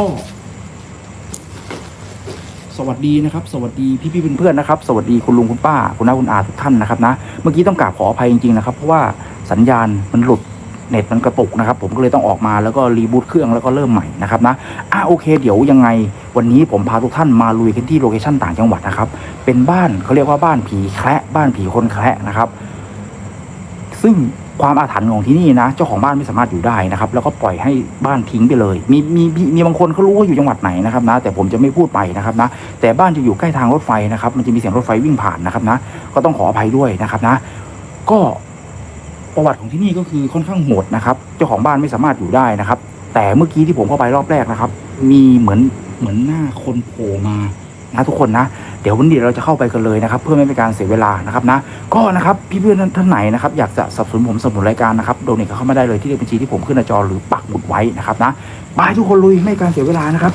ก็สวัสดีนะครับ สวัสดีพี่พี่เพื่อนๆนะครับ สวัสดีคุณลุงคุณป้าคุณน้าคุณอาทุกท่านนะครับนะเมื่อกี้ต้องกราบขออภัยจริงๆนะครับ เพราะว่าสัญญาณมันหลุดเน็ตมันกระตุกนะครับ ผมก็เลยต้องออกมาแล้วก็รีบูตเครื่องแล้วก็เริ่มใหม่นะครับนะอะโอเค เดี๋ยวยังไง วันนี้ผมพาทุกท่านมาลุยกันที่โลเคชั่นต่างจังหวัดนะครับ เป็นบ้านเขาเรียกว่าบ้านผีแคระบ้านผีคนแคระนะครับ ซึ่ง ความอาถรรพ์ของที่นี่นะ เจ้าของบ้านไม่สามารถอยู่ได้นะครับ แล้วก็ปล่อยให้บ้านทิ้งไปเลยมีมีมีมีบางคนเขารู้ว่าอยู่จังหวัดไหนนะครับนะ แต่ผมจะไม่พูดไปนะครับนะ แต่บ้านจะอยู่ใกล้ทางรถไฟนะครับ มันจะมีเสียงรถไฟวิ่งผ่านนะครับนะ ก็ต้องขออภัยด้วยนะครับนะ ก็ประวัติของที่นี่ก็คือค่อนข้างโหดนะครับ เจ้าของบ้านไม่สามารถอยู่ได้นะครับ แต่เมื่อกี้ที่ผมเข้าไปรอบแรกนะครับ มีเหมือนเหมือนหน้าคนโผล่มานะทุกคนนะ เดี๋ยววันนี้เราจะเข้าไปกันเลยนะครับ เพื่อไม่เป็นการเสียเวลานะครับนะ ก็นะครับพี่เพื่อนท่านไหนนะครับอยากจะสนับสนุนผมสนับสนุนรายการนะครับโดเนทเข้ามาได้เลยที่เลขบัญชีที่ผมขึ้นหน้าจอหรือปักหมุดไว้นะครับนะบายทุกคนลุยไม่การเสียเวลานะครับ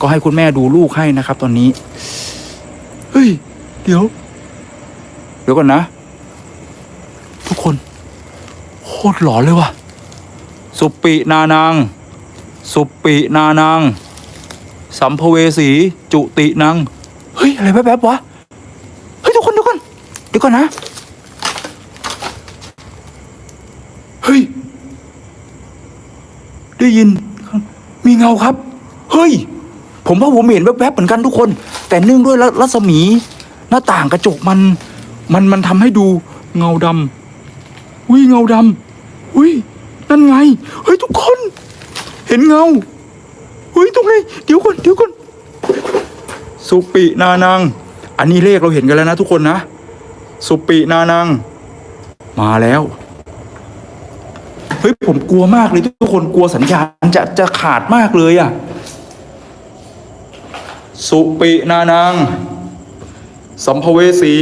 ก็ให้คุณแม่ดูลูกให้นะครับ ตอนนี้เฮ้ยเดี๋ยว เดี๋ยวก่อนนะ ทุกคนโคตรหลอนเลยว่ะสุปปินานาง สุปปินานาง สัมภเวสี จุตินางเฮ้ย อะไรแป๊บๆวะ เฮ้ย ทุกคนเดี๋ยวก่อนเดี๋ยวก่อนนะ เฮ้ย ได้ยิน มีเงาครับ เฮ้ย ผมว่าผมเห็นแวบๆเหมือนกันทุกคน แต่เนื่องด้วยรัศมี หน้าต่างกระจกมัน มันมันทำให้ดูเงาดำอุ้ยเงาดำอุ้ยนั่นไง เฮ้ย ทุกคน เห็นเงา ฮ้ยตรงไหนเดี๋ยวก่อนเดี๋ยวก่อนสุปินานัง อันนี้เลขเราเห็นกันแล้วนะทุกคนนะ สุปินานัง มาแล้วเฮ้ยผมกลัวมากเลยทุกคนกลัวสัญญาณจะจะขาดมากเลยอะสุปินานัง สัมภเวสี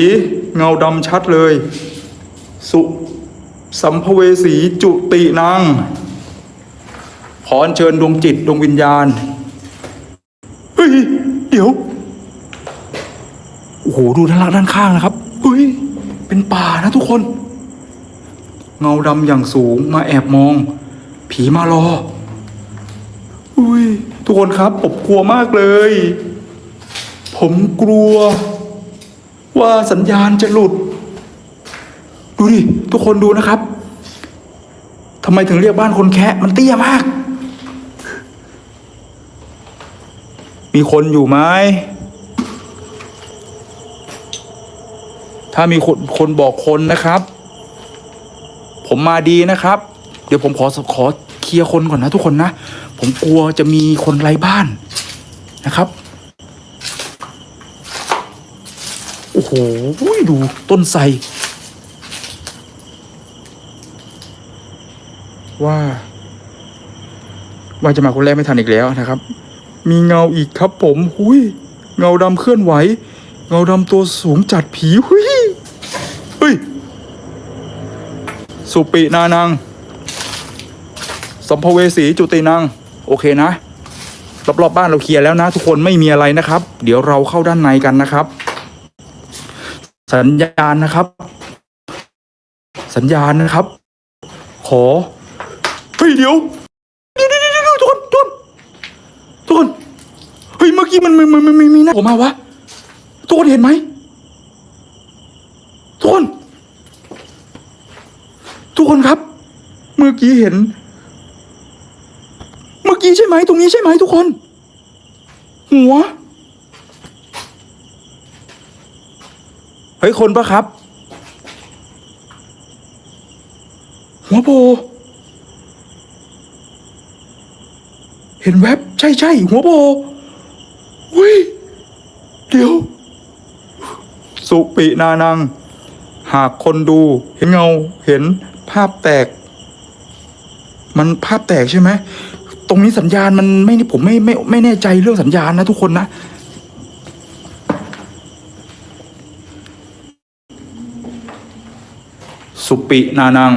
เงาดำชัดเลย สุสัมภเวสีจุตินาง ขอเชิญดวงจิตดวงวิญญาณ เฮ้ย เดี๋ยว โอ้โห ดูด้านล่างด้านข้างนะครับ เฮ้ย เป็นป่านะทุกคน เงาดำอย่างสูงมาแอบมอง ผีมารอ อุ้ย ทุกคนครับผมกลัวมากเลย ผมกลัว ว่าสัญญาณจะหลุด ดูดิ ทุกคนดูนะครับทำไมถึงเรียกบ้านคนแคะมันเตี้ยมาก มีคนอยู่ไหมถ้ามีคนคนบอกคนนะครับ ผมมาดีนะครับ เดี๋ยวผมขอขอเคลียร์คนก่อนนะทุกคนนะ ผมกลัวจะมีคนไร้บ้านนะครับ โอ้โหดูต้นไทรว่า ว่าจะมาคนแรกไม่ทันอีกแล้วนะครับ มีเงาอีกครับผมหุยเงาดำเคลื่อนไหว เงาดำตัวสูงจัดผีหุยเฮ้ย สุปินานัง สัมภเวสีจุตินัง โอเคนะรอบๆบบ้านเราเคลียร์แล้วนะ ทุกคนไม่มีอะไรนะครับ เดี๋ยวเราเข้าด้านในกันนะครับ สัญญาณนะครับ สัญญาณนะครับ ขอเฮ้ยเดี๋ยวเดี๋ยวเดี๋ยวเดี๋ยวเดี๋ยวทุกคนทุกคนทุกคนเฮ้ยเมื่อกี้มันมันมันมันมันมีหน้าผมมาวะทุกคนเห็นไหมทุกคน ทุกคนครับ เมื่อกี้เห็น เมื่อกี้ใช่ไหมตรงนี้ใช่ไหมทุกคน หัวเฮ้ยคนปะครับ หัวโผล่เห็นแวบใช่ใช่หัวโผ ล่อุ้ยเดี๋ยว สุปินานัง หากคนดูเห็นเงาเห็นภาพแตก มันภาพแตกใช่ไหมตรงนี้สัญญาณมันไม่ผมไม่ไม่ไม่แน่ใจเรื่องสัญญาณนะทุกคนนะสุปินานัง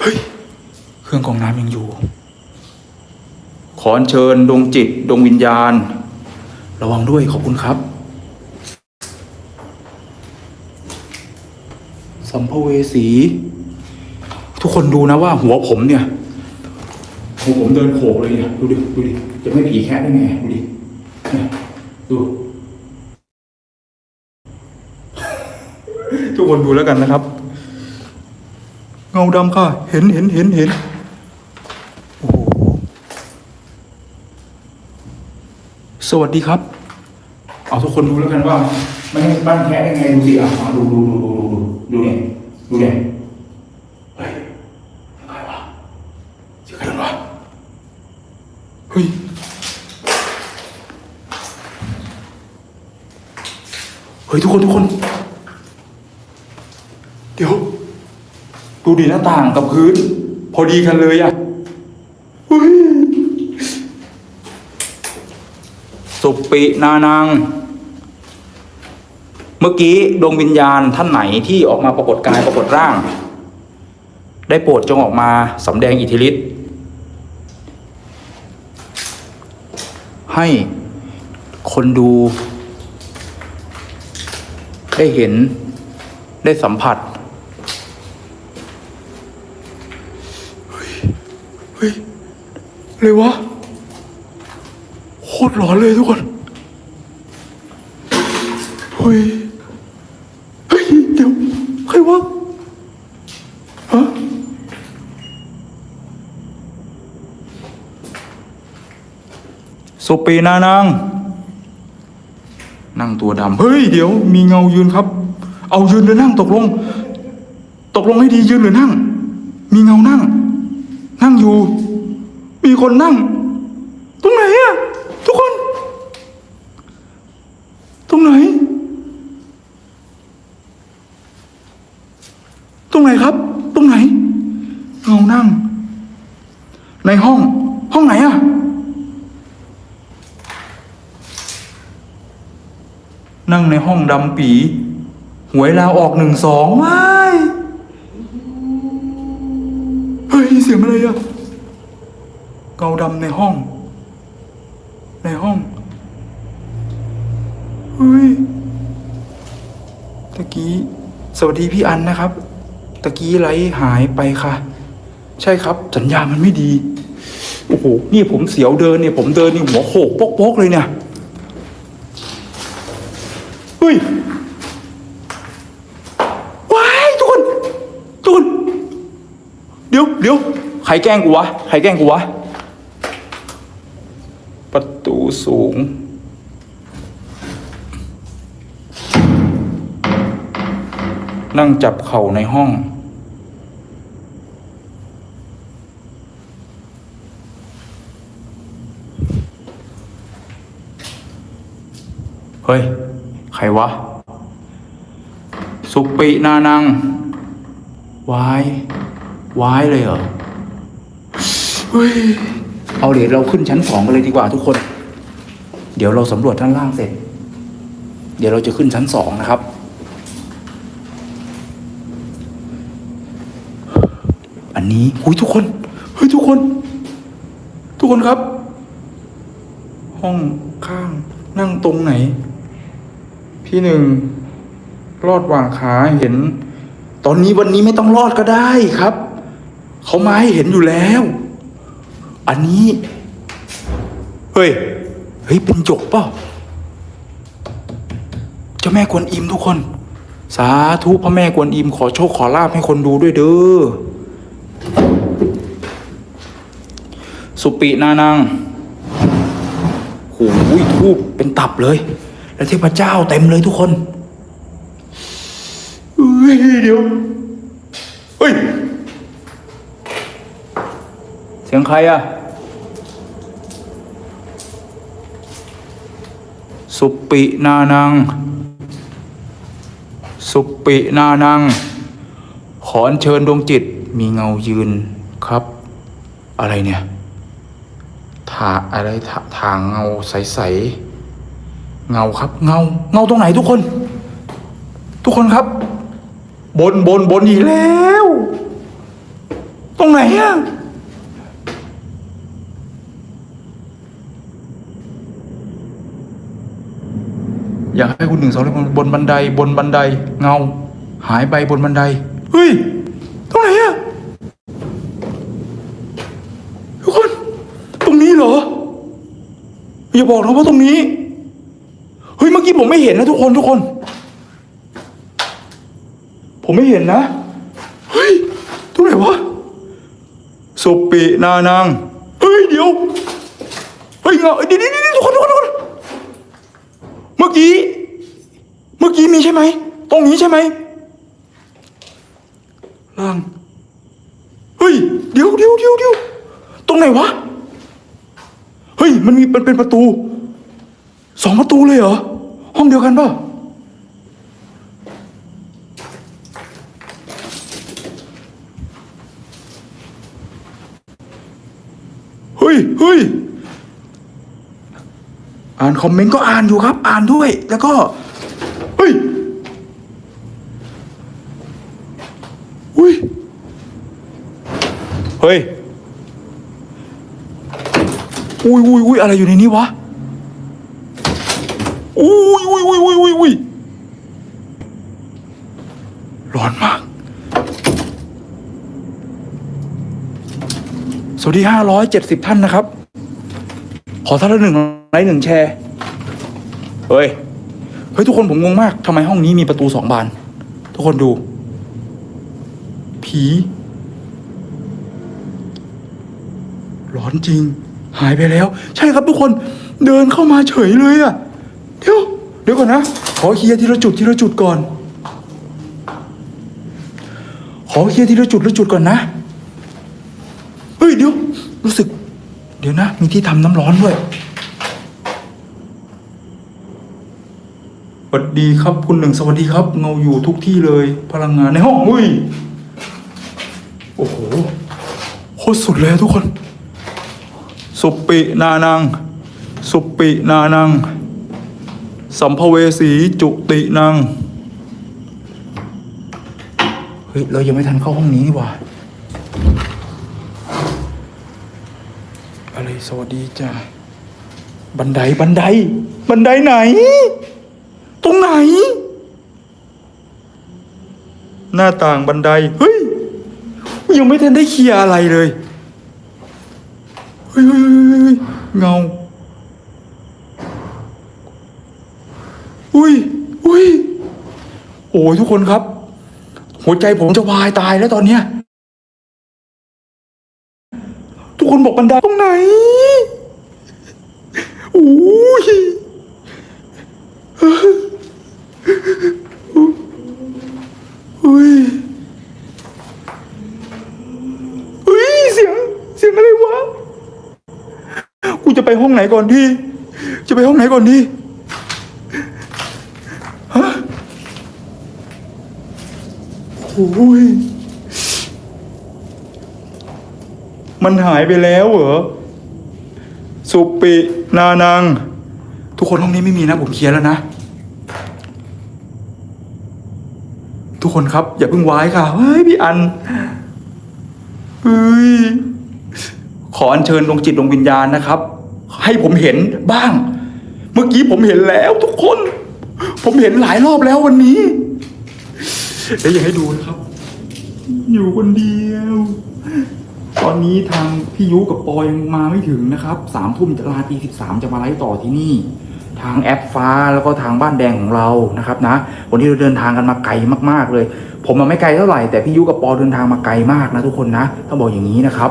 เฮ้ย เครื่องกรองน้ำยังอยู่ ขออัญเชิญดวงจิตดวงวิญญาณ ระวังด้วยขอบคุณครับ สัมภเวสี ทุกคนดูนะว่าหัวผมเนี่ยโอ้ผมเดินโขกเลยเนี่ยดูดิดูดิจะไม่ผีแค่ได้ไงดูดิดูทุกคนดูแล้วกันนะครับ เงาดำค่ะ เห็นเห็นเห็นเห็นโอ้โห สวัสดีครับ เอาทุกคนดูแล้วกันว่า ไม่ให้บ้านแค่ได้ไงดูสิอะมาดูดูดูดูดูดูเนี่ยดูเนี่ยเฮ้ยใครวะเสียงใครวะเฮ้ยเฮ้ยทุกคนทุกคน เดี๋ยว ดูดิหน้าต่างกับพื้น พอดีกันเลยอะเฮ้ยสุ ปินานัง เมื่อกี้ดวงวิญญาณท่านไหนที่ออกมาปรากฏกายปรากฏร่าง ได้โปรดจงออกมาสำแดงอิทธิฤทธิ์ให้คนดู ได้เห็นได้สัมผัสเฮ้ยเลยวะโคตรหลอนเลยทุกคน เฮ้ยเฮ้ยเดี๋ยวใครวะฮะสุปีนานังนั่งตัวดำเฮ้ยเดี๋ยว มีเงายืนครับ เอายืนหรือนั่งตกลง ตกลงให้ดียืนหรือนั่ง มีเงานั่ง นั่งอยู่ มีคนนั่ง ตรงไหนอะทุกคน ตรงไหน ตรงไหน ครับ ตรงไหนเงานั่ง ในห้อง ห้องไหนอะนั่งในห้องดำปี หวยลาวออกหนึ่งสองไม่เฮ้ยเสียงอะไรอะเงาดำในห้อง ในห้องเฮ้ยตะกี้สวัสดีพี่อันนะครับ ตะกี้ไลท์หายไปค่ะ ใช่ครับ สัญญาณมันไม่ดี โอ้โห นี่ผมเสียวเดินเนี่ย ผมเดินนี่หัวโขกโป๊กๆเลยเนี่ย เฮ้ย ว้ายทุกคนทุกคนเดี๋ยวเดี๋ยวใครแกล้งกูวะ ใครแกล้งกูวะ ประตูสูง นั่งจับเข่าในห้อง เฮ้ย ใครวะ สุปินานังวายวายเลยเหรอเฮ้ยเอาเดี๋ยวเราขึ้นชั้นสองกันเลยดีกว่าทุกคน เดี๋ยวเราสำรวจด้านล่างเสร็จ เดี๋ยวเราจะขึ้นชั้นสองนะครับ อั นนี้หุยทุกคนเฮ้ยทุกคน ทุกคนครับ ห้องข้างนั่งตรงไหน พี่หนึ่งรอดวางขาเห็น ตอนนี้วันนี้ไม่ต้องรอดก็ได้ครับ เขามาให้เห็นอยู่แล้ว อันนี้ เฮ้ย เฮ้ยเป็นจกเปล่าเจ้าแม่กวนอิมทุกคน สาธุพระแม่กวนอิมขอโชคขอลาบให้คนดูด้วยเด้อ สุปินานังโอ้ยทูบเป็นตับเลย แล้วเทพเจ้าเต็มเลยทุกคนเฮ้ยเดี๋ยวเฮ้ย เสียงใครอะสุปินานัง สุปินานัง ขอเชิญดวงจิตมีเงายืนครับ อะไรเนี่ย ถาอะไรถาทางเงาใสๆเงาครับ เงา เงาตรงไหนทุกคน ทุกคนครับ บนบนบนอีกแล้ว ตรงไหนอะอยากให้คุณหนึ่งสองเล่บนบันไดบนบันได เงา หายไปบนบันได เฮ้ย ตรงไหนอะทุกคน เหรอ อย่าบอกนะว่าตรงนี้ เฮ้ยเมื่อกี้ผมไม่เห็นนะทุกคนทุกคน ผมไม่เห็นนะ เฮ้ยตรงไหนวะ สุปินานัง เฮ้ยเดี๋ยว เฮ้ยเงาเดี๋ยวเดี๋ยวทุกคนทุกคนทุกคน เมื่อกี้ เมื่อกี้มีใช่ไหม ตรงนี้ใช่ไหมล่าง เฮ้ย เดี๋ยวเดี๋ยวเดี๋ยวเดี๋ยวตรงไหนวะ มันมีมันเป็นประตู สองประตูเลยเหรอ ห้องเดียวกันป่ะเฮ้ยเฮ้ยอ่านคอมเมนต์ก็อ่านอยู่ครับ อ่านด้วย แล้วก็เฮ้ยอุ้ยเฮ้ย อุ้ยอุ้ยอุ้ยอะไรอยู่ในนี้วะอุ้ยอุ้ยอุ้ยอุ้ยอุ้ยอุ้ยร้อนมาก สวัสดีห้าร้อยเจ็ดสิบท่านนะครับ ขอท่านละหนึ่งไลค์หนึ่งแชร์ เฮ้ย เฮ้ย ทุกคนผมงงมากทำไมห้องนี้มีประตูสองบาน ทุกคนดู ผี ร้อนจริง หายไปแล้ว ใช่ครับทุกคนเดินเข้ามาเฉยเลยอะเดี๋ยวเดี๋ยวก่อนนะ ขอเคลียร์ทีละจุดทีละจุดก่อน ขอเคลียร์ทีละจุดละจุดก่อนนะเฮ้ยเดี๋ยวรู้สึก เดี๋ยวนะ มีที่ทำน้ำร้อนด้วยสวัสดีครับคุณหนึ่งสวัสดีครับ เงาอยู่ทุกที่เลย พลังงานในห้องอุ้ยโอ้โหโคตรสุดเลยทุกคน สุปปินานัง สุปปินานัง สัมภเวสีจุตินัง เฮ้ย เรายังไม่ทันเข้าห้องนี้นี่หว่าอะไรสวัสดีจ้าบันไดบันได บันไดไหน ตรงไหน หน้าต่างบันได เฮ้ย ยังไม่ทันได้เคลียอะไรเลย เฮ้ยเฮ้ยเฮ้ยเฮ้ยเงา อุ้ยอุ้ยโอ้ยทุกคนครับ หัวใจผมจะวายตายแล้วตอนเนี้ย ทุกคนบอกบันไดตรงไหนโอ้ยอุ้ยอุ้ย เสียง เสียงอะไรวะ กูจะไป ห้องไหนก่อนดี จะไปห้องไหนก่อนดีฮะโอ้ยมันหายไปแล้วเหรอ สุปินานัง ทุกคนห้องนี้ไม่มีนะ ผมเคลียร์แล้วนะ ทุกคนครับ อย่าเพิ่งวายค่ะ เฮ้ย พี่อันเฮ้ยขออัญเชิญดวงจิตดวงวิญญาณนะครับ ให้ผมเห็นบ้าง เมื่อกี้ผมเห็นแล้วทุกคน ผมเห็นหลายรอบแล้ววันนี้เดี๋ยวอยาให้ดูนะครับ อยู่คนเดียว ตอนนี้ทางพี่ยุกับปอยังมาไม่ถึงนะครับสามทุ่มลาตีสิบสามจะมาไลฟ์ต่อที่นี่ ทางแอปฟ้าแล้วก็ทางบ้านแดงของเรานะครับนะ วันนี้เราเดินทางกันมาไกลมากๆเลย ผมมาไม่ไกลเท่าไหร่แต่พี่ยุกับปอเดินทางมาไกลมากนะทุกคนนะต้องบอกอย่างนี้นะครับ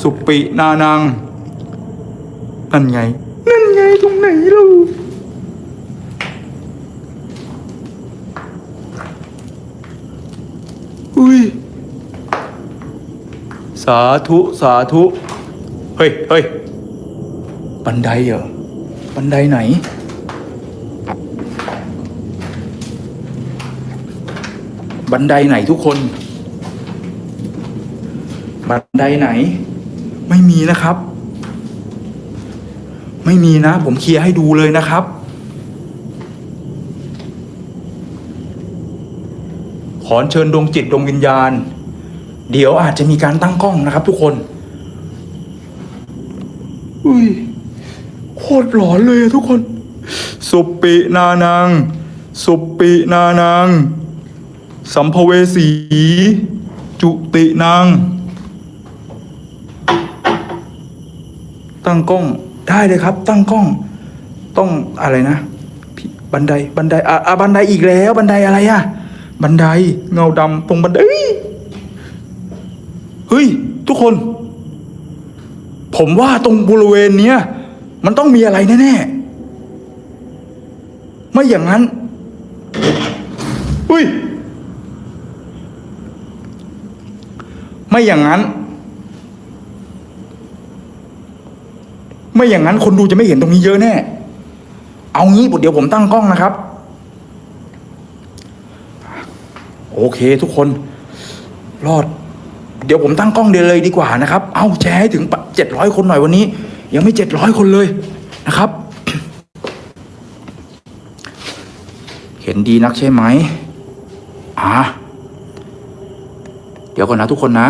สุปินานัง นั่นไง นั่นไงตรงไหนเราอุ้ย สาธุสาธุ เฮ้ยเฮ้ยบันไดเหรอ บันไดไหน บันไดไหนทุกคน บันไดไหน ไม่มีนะครับ ไม่มีนะ ผมเคลียร์ให้ดูเลยนะครับ ขอเชิญดวงจิตดวงวิญญาณ เดี๋ยวอาจจะมีการตั้งกล้องนะครับ ทุกคนอุ้ยโคตรหลอนเลยอะทุกคน สุปปินานัง สุปปินานัง สัมภเวสี จุตินังตั้งกล้อง ได้เลยครับ ตั้งกล้องต้องอะไรนะพี่บันไดบันไดอะบันไดอีกแล้ว บันไดอะไรอะบันไดเงาดำตรงบันไดเฮ้ยเฮ้ย ทุกคน ผมว่าตรงบริเวณเนี้ยมันต้องมีอะไรแน่ๆไม่อย่างนั้นเฮ้ย ไม่อย่างนั้น ไม่อย่างนั้นคนดูจะไม่เห็นตรงนี้เยอะแน่ เอางี้เดี๋ยวผมตั้งกล้องนะครับ โอเคทุกคน รอด เดี๋ยวผมตั้งกล้องเดียวเลยดีกว่านะครับ เอาแชร์ให้ถึงเจ็ดร้อยคนหน่อยวันนี้ ยังไม่เจ็ดร้อยคนเลยนะครับ เห็นดีนักใช่ไหมอ่าเดี๋ยวก่อนนะทุกคนนะ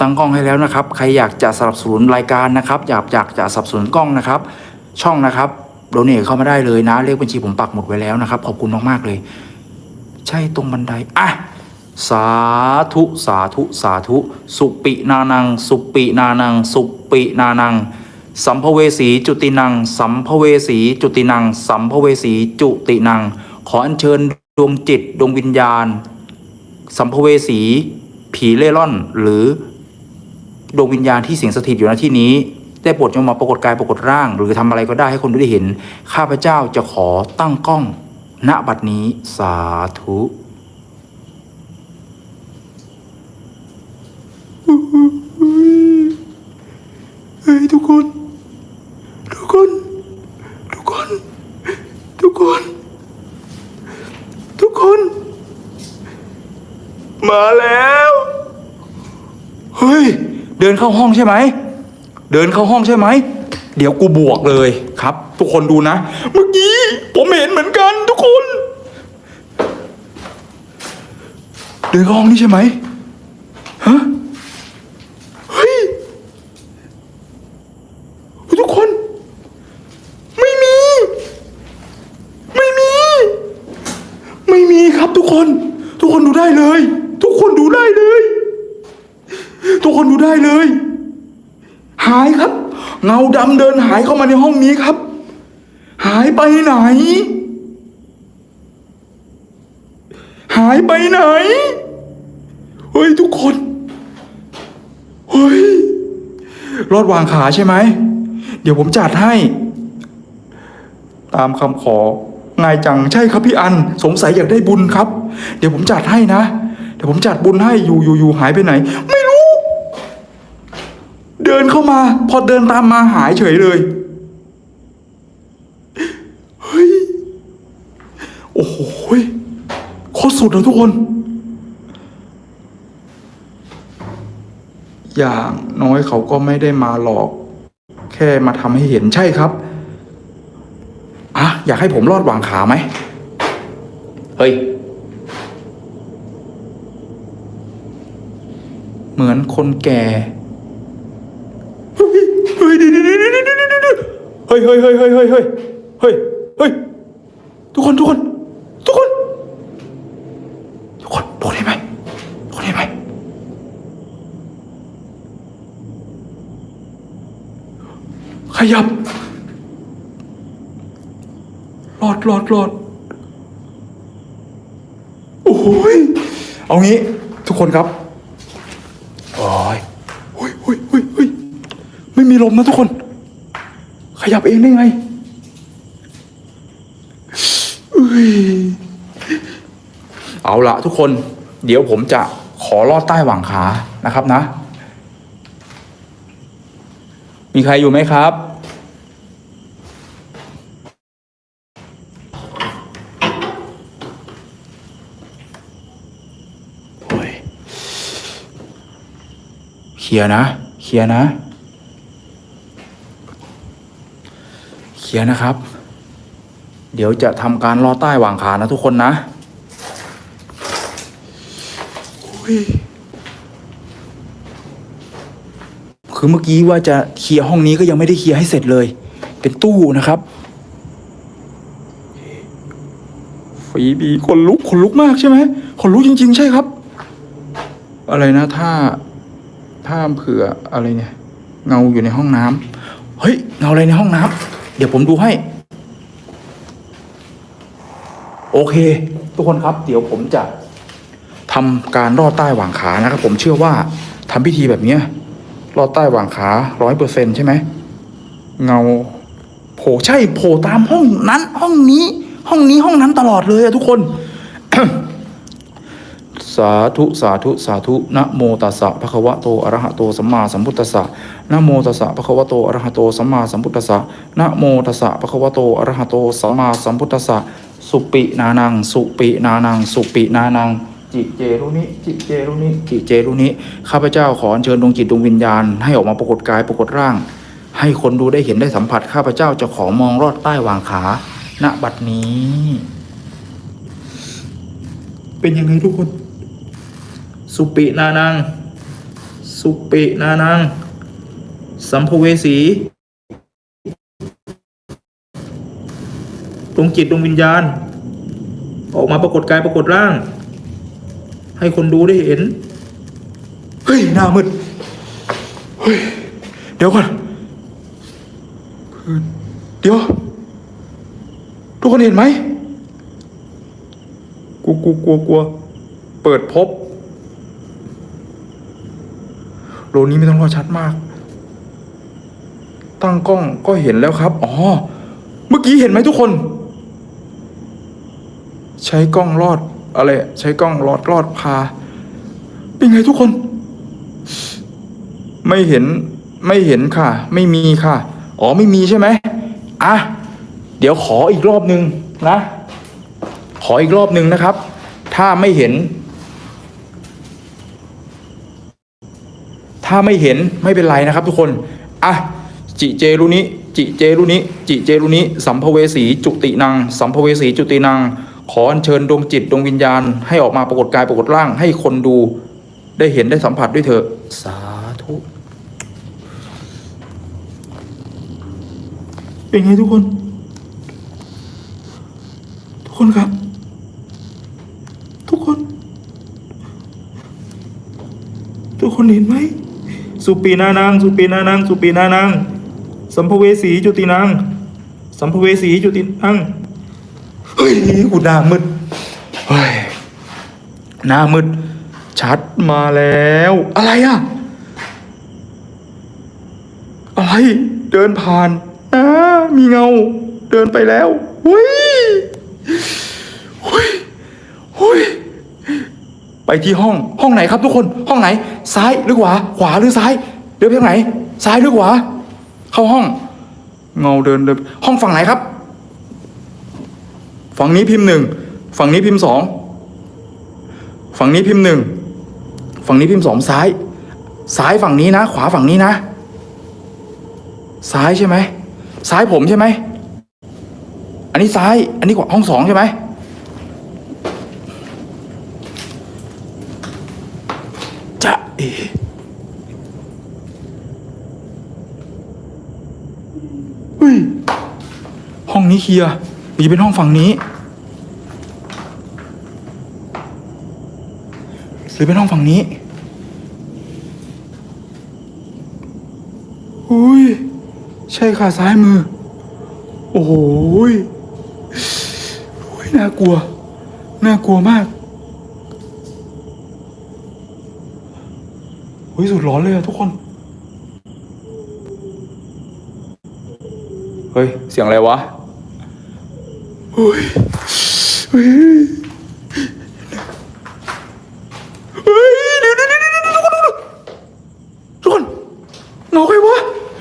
ตั้งกล้องให้แล้วนะครับ ใครอยากจะสนับสนุนรายการนะครับ อยากอยากจะสนับสนุนกล้องนะครับ ช่องนะครับโดเนทเข้ามาได้เลยนะ เลขบัญชีผมปักหมดไว้แล้วนะครับ ขอบคุณมาก ๆ เลย ใช่ตรงบันไดอะสาธุสาธุสาธุ สุปินานัง สุปินานัง สุปินานัง สัมภเวสีจุตินัง สัมภเวสีจุตินัง สัมภเวสีจุตินัง ขออัญเชิญดวงจิตดวงวิญญาณ สัมภเวสี ผีเล่ร่อน หรือ ดวงวิญญาณที่สิงสถิตอยู่ณที่นี้ ได้โปรดจงมาปรากฏกายปรากฏร่าง หรือทำอะไรก็ได้ให้คนได้เห็น ข้าพเจ้าจะขอตั้งกล้อง ณบัดนี้สาธุเฮ้ยทุกคน ทุกคน ทุกคน ทุกคน ทุกคน มาแล้ว ดินเข้าห้องใช่ไหม เดินเข้าห้องใช่ไหม เดี๋ยวกูบวกเลยครับ ทุกคนดูนะ เมื่อกี้ผมเห็นเหมือนกันทุกคน เดินเข้าห้องนี้ใช่ไหมฮะเฮ้ยทุกคน ไม่มี ไม่มี ไม่มีครับทุกคน ทุกคนดูได้เลย ทุกคนดูได้เลย ทุกคนดูได้เลย หายครับ เงาดำเดินหายเข้ามาในห้องนี้ครับ หายไปไหน หายไปไหน เฮ้ยทุกคน เฮ้ย รอดวางขาใช่ไหม เดี๋ยวผมจัดให้ ตามคำของายจังใช่ครับพี่อัน สงสัยอยากได้บุญครับ เดี๋ยวผมจัดให้นะ เดี๋ยวผมจัดบุญให้อยู่อยู่อยู่หายไปไหนไม เดินเข้ามา พอเดินตามมาหายเฉยเลยเฮ้ยโอ้โหยโคตรสุดเลยทุกคน อย่างน้อยเขาก็ไม่ได้มาหลอก แค่มาทำให้เห็นใช่ครับอะอยากให้ผมรอดวางขาไหมเฮ้ยเหมือนคนแก่ ฮ้ยเฮ้ยเฮ้ยเฮ้ยเฮ้ยเฮ้ยเฮ้ยเฮ้ยทุกคนทุกคน ทุกคน ทุกคนทุกคนเห็นไหมทุกคนเห็นไหมขยับรอดรอดรอดโอ้ยเอางี้ ทุกคนครับโอ้ยเฮ้ยเฮ้ยเฮ้ยเฮ้ยไม่มีลมนะทุกคน ขยับเองได้ไงเอาละทุกคน เดี๋ยวผมจะขอลอดใต้หว่างขานะครับนะ มีใครอยู่ไหมครับ เคลียร์นะ เคลียร์นะ เคลียร์นะครับ เดี๋ยวจะทำการลอดใต้หว่างขานะทุกคนนะคือเมื่อกี้ว่าจะเคลียร์ห้องนี้ก็ยังไม่ได้เคลียร์ให้เสร็จเลย เป็นตู้นะครับฟีบีคนลุกคนลุกมากใช่ไหมคนลุกจริง ๆ ใช่ครับ อะไรนะถ้าถ้าเผื่ออะไรเนี่ย เงาอยู่ในห้องน้ำเฮ้ย เงาอะไรในห้องน้ำ เดี๋ยวผมดูให้ โอเค ทุกคนครับ เดี๋ยวผมจะทำการลอดใต้หว่างขานะครับ ผมเชื่อว่าทำพิธีแบบเนี้ยลอดใต้หว่างขาร้อยเปอร์เซ็นใช่ไหมเงาโผล่ใช่โผล่ตามห้องนั้น ห้องนี้ ห้องนี้ห้องนั้นตลอดเลยอะทุกคน สาธุสาธุสาธุนะโมตัสสะภะคะวะโตอะระหะโตสัมมาสัมพุทธัสสะนะโมตัสสะภะคะวะโตอะระหะโตสัมมาสัมพุทธัสสะนะโมตัสสะภะคะวะโตอะระหะโตสัมมาสัมพุทธัสสะสุปินานัง สุปินานัง สุปินานังจิเจรุนิจิเจรุนิจิเจรุนิข้าพเจ้าขอเชิญดวงจิตดวงวิญญาณให้ออกมาปรากฏกายปรากฏร่าง ให้คนดูได้เห็นได้สัมผัส ข้าพเจ้าจะขอมองรอดใต้วางขาณบัดนี้ เป็นยังไงทุกคน สุปินานัง สุปินานัง สัมภเวสีดวงจิตดวงวิญญาณ ออกมาปรากฏกายปรากฏร่าง ให้คนดูได้เห็น เฮ้ย หน้ามืด เฮ้ย เดี๋ยวก่อนเดี๋ยว ทุกคนเห็นไหมกลัวกลัวกลัวกลัวเปิดพบ โลนี้ไม่ต้องรอชัดมาก ตั้งกล้องก็เห็นแล้วครับ อ๋อ เมื่อกี้เห็นไหมทุกคน ใช้กล้องรอดอะไร ใช้กล้องรอดรอดพา เป็นไงทุกคน ไม่เห็น ไม่เห็นค่ะ ไม่มีค่ะ อ๋อ ไม่มีใช่ไหมอะ เดี๋ยวขออีกรอบหนึ่งนะ ขออีกรอบหนึ่งนะครับ ถ้าไม่เห็น ถ้าไม่เห็นไม่เป็นไรนะครับทุกคน อะ จิเจรุนิจิเจรุนิจิเจรุนิสัมภเวสีจุตินังสัมภเวสีจุตินังขออัญเชิญดวงจิตดวงวิญญาณ ให้ออกมาปรากฏกายปรากฏร่างให้คนดู ได้เห็นได้สัมผัสด้วยเถอะสาธุเป็นไงทุกคน ทุกคนครับ ทุกคน ทุกคนเห็นไหม สุปีนานัง สุปีนานัง สุปีนานัง สัมภเวสีจุตินัง สัมภเวสีจุตินัง เฮ้ยกูหน้ามืด เฮ้ย หน้ามืด ชัดมาแล้ว อะไรอะ อะไร เดินผ่านนะมีเงา เดินไปแล้วหุยหุยหุย ไปที่ห้องห้องไหนครับทุกคนห้องไหน ซ้ายหรือขวา ขวาหรือซ้ายเดินไปทางไหน ซ้ายหรือขวา เข้าห้อง เงาเดินเดินห้องฝั่งไหนครับ ฝั่งนี้พิมพ์หนึ่งฝั่งนี้พิมพ์สองฝั่งนี้พิมพ์หนึ่งฝั่งนี้พิมพ์สองซ้าย ซ้ายฝั่งนี้นะ ขวาฝั่งนี้นะ ซ้ายใช่ไหมซ้ายผมใช่ไหมอันนี้ซ้าย อันนี้ขวาห้องสองใช่ไหม จะเอฮ้ยห้องนี้เคลียร์หรือเป็นห้องฝั่งนี้ หรือเป็นห้องฝั่งนี้อุ้ย ใช่ค่ะซ้ายมือ โอ้โหยโอ้ยน่ากลัว น่ากลัวมาก โอ้ยสุดร้อนเลยอะทุกคน เฮ้ย เสียงอะไรวะเฮ้ยเฮ้ยเฮ้ยเดี๋ยวเดี๋ยวเดี๋ยวเดี๋ยวทุกคนทุกคนเงาใครวะ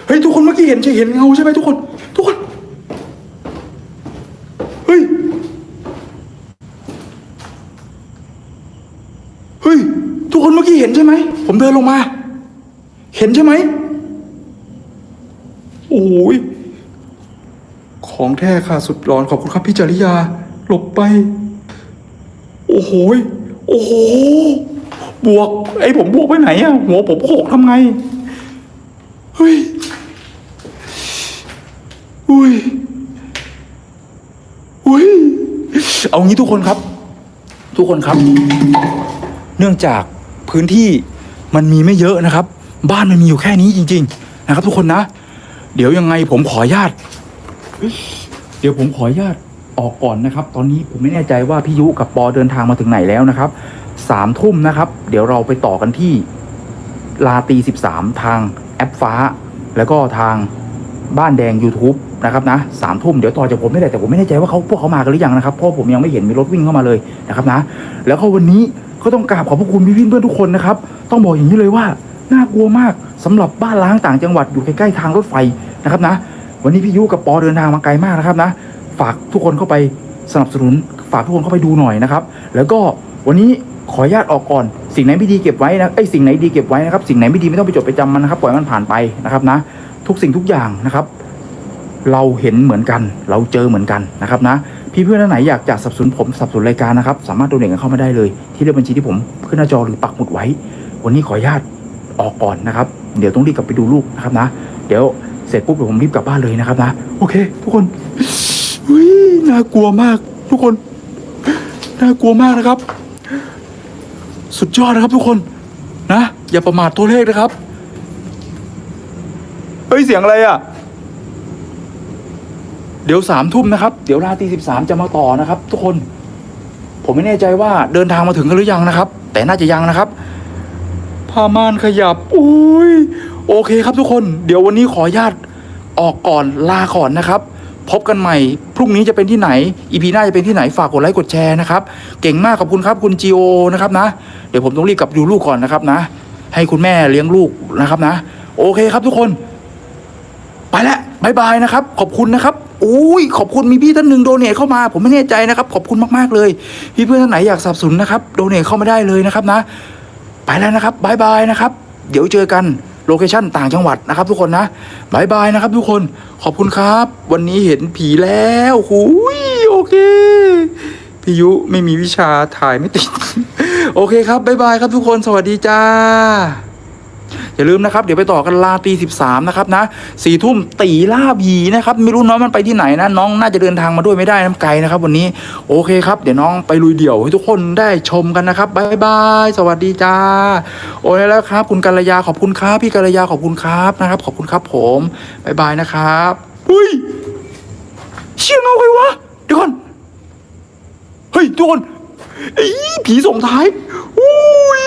เฮ้ยทุกคนเมื่อกี้เห็นใช่เห็นเงาใช่ไหมทุกคน ทุกคน เฮ้ย เฮ้ย ทุกคนเมื่อกี้เห็นใช่ไหม ผมเดินลงมา เห็นใช่ไหมโอ้ยของแท้ค่ะสุดร้อนขอบคุณครับพี่จริยา หลบไป โอ้โหโอ้โหบวก ไอ้ผมบวกไปไหนอะหัวผมโขกทำไง เฮ้ยอุ้ยอุ้ยเอางี้ทุกคนครับ ทุกคนครับ เนื่องจาก พื้นที่มันมีไม่เยอะนะครับ บ้านมันมีอยู่แค่นี้จริง ๆ นะครับ ทุกคนนะ เดี๋ยวยังไงผมขออนุญาต เดี๋ยวผมขออนุญาตออกก่อนนะครับ ตอนนี้ผมไม่แน่ใจว่าพี่ยุกับปอเดินทางมาถึงไหนแล้วนะครับสามทุ่มนะครับ เดี๋ยวเราไปต่อกันที่ลาตีสิบสามทางแอปฟ้า แล้วก็ทางบ้านแดง YouTube นะครับนะสามทุ่มเดี๋ยวต่อจากผมไม่ได้แต่ผมไม่แน่ใจว่าเขาพวกเขามากันหรือยังนะครับเพราะผมยังไม่เห็นมีรถวิ่งเข้ามาเลยนะครับนะ แล้วก็วันนี้ ก็ต้องกราบขอบพระคุณพี่ๆเพื่อนทุกคนนะครับ ต้องบอกอย่างนี้เลยว่าน่ากลัวมากสำหรับบ้านล้างต่างจังหวัดอยู่ใกล้ๆทางรถไฟนะครับนะ วันนี้พี่ยุกับปอเดินทางมาไกลมากนะครับนะ ฝากทุกคนเข้าไปสนับสนุน ฝากทุกคนเข้าไปดูหน่อยนะครับ แล้วก็วันนี้ขออนุญาตออกก่อน สิ่งไหนไม่ดีเก็บไว้นะไอ้สิ่งไหนดีเก็บไว้นะครับ สิ่งไหนไม่ดีไม่ต้องไปจดไปจำมันนะครับ ปล่อยมันผ่านไปนะครับนะ ทุกสิ่งทุกอย่างนะครับ เราเห็นเหมือนกัน เราเจอเหมือนกันนะครับนะ พี่เพื่อนท่านไหนอยากจะสับสนผมสับสนุนรายการนะครับ สามารถโดเนทกันเข้ามาได้เลย ที่เลขบัญชีที่ผมขึ้นหน้าจอหรือปักหมุดไว้ วันนี้ขออนุญาตออกก่อนนะครับ เดี๋ยวต้องรีบกลับไปดูลูกนะครับนะ เดี๋ยวเสร็จปุ๊บเดี๋ยวผมรีบกลับบ้านเลยนะครับนะ โอเค ทุกคนอุ้ยน่ากลัวมาก ทุกคนน่ากลัวมากนะครับ สุดยอดนะครับ ทุกคนนะอย่าประมาทตัวเลขนะครับเฮ้ยเสียงอะไรอะ เดี๋ยวสามทุ่มนะครับ เดี๋ยวราตรีสิบสามจะมาต่อนะครับ ทุกคน ผมไม่แน่ใจว่าเดินทางมาถึงกันหรือยังนะครับ แต่น่าจะยังนะครับผ้าม่านขยับอุ้ยโอเคครับทุกคน เดี๋ยววันนี้ขอญาตออกก่อนลาก่อนนะครับ พบกันใหม่ พรุ่งนี้จะเป็นที่ไหนอีพีหน้าจะเป็นที่ไหนฝากกดไลค์กดแชร์นะครับ เก่งมากขอบคุณครับคุณจีโอนะครับนะ เดี๋ยวผมต้องรีบกลับดูลูกก่อนนะครับนะ ให้คุณแม่เลี้ยงลูกนะครับนะ โอเคครับทุกคน ไปแล้วบายบายนะครับ ขอบคุณนะครับ อุ้ยขอบคุณมีพี่ท่านหนึ่งโดเนทเข้ามา ผมไม่แน่ใจนะครับ ขอบคุณมากๆเลย พี่เพื่อนท่านไหนอยากสนับสนุนนะครับโดเนทเข้ามาได้เลยนะครับนะ ไปแล้วนะครับบายบายนะครับ เดี๋ยวเจอกันโลเคชั่นต่างจังหวัดนะครับ ทุกคนนะบายบายนะครับ ทุกคนขอบคุณครับ วันนี้เห็นผีแล้วหุยโอเคพี่ยุไม่มีวิชาถ่ายไม่ติด โอเคครับบายบายครับทุกคนสวัสดีจ้า อย่าลืมนะครับ เดี๋ยวไปต่อกันลาตีสิบสามนะครับนะสี่ทุ่มตีล่าผีนะครับไม่รู้น้องมันไปที่ไหนนะน้องน่าจะเดินทางมาด้วยไม่ได้น้ำไกลนะครับ วันนี้โอเคครับ เดี๋ยวน้องไปลุยเดี่ยวให้ทุกคนได้ชมกันนะครับบายบายสวัสดีจ้า โอ้ยแล้วครับ คุณกัลยาขอบคุณครับพี่กัลยาขอบคุณครับนะครับ ขอบคุณครับผมบายบายนะครับอุ้ยเชี่ยเงาใครวะเดี๋ยวก่อนเฮ้ยทุกคนไอ้ผีส่งท้ายอุ้ย